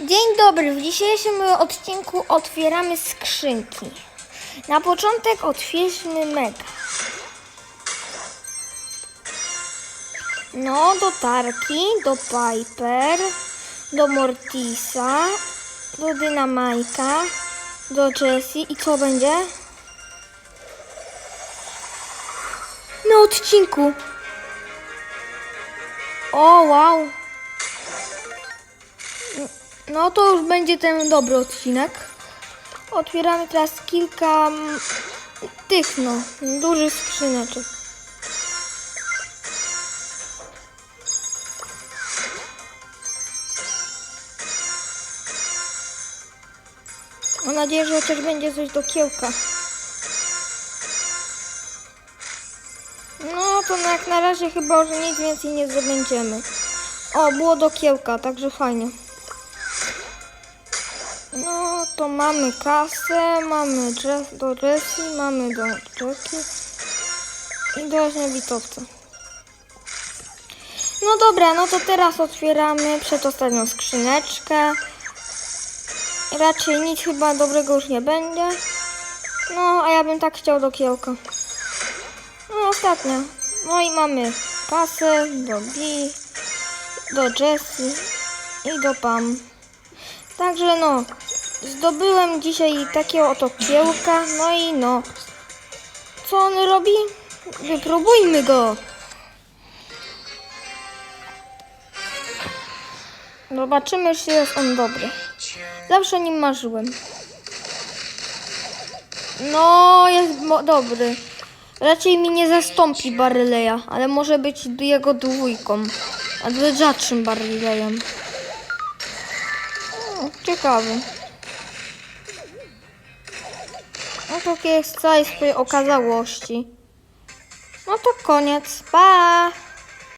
Dzień dobry, w dzisiejszym odcinku otwieramy skrzynki. Na początek otwierzmy mega. No, do Tarki, do Piper, do Mortisa, do Dynamajka, do Jessie i co będzie? Na odcinku. O, wow. No to już będzie ten dobry odcinek. Otwieramy teraz kilka mm, tych no, dużych skrzyneczek. Mam nadzieję, że chociaż będzie coś do kiełka. No to jak na razie chyba już nic więcej nie zdobędziemy. O, było do kiełka, także fajnie. No to mamy kasę, mamy do Jessie, mamy do Jackie i do Jaśniowitowca. No dobra, no to teraz otwieramy przedostatnią skrzyneczkę. Raczej nic chyba dobrego już nie będzie. No, a ja bym tak chciał do kiełka. No ostatnia. No i mamy kasę do B, do Jessie i do Pam. Także no, zdobyłem dzisiaj takiego oto kiełka, no i no, co on robi? Wypróbujmy go. Zobaczymy, czy jest on dobry. Zawsze nim marzyłem. No, jest dobry. Raczej mi nie zastąpi Barleya, ale może być jego dwójką, a rzadszym Barleyem. O, ciekawe. No takie jest całej swojej okazałości. No to koniec. Pa!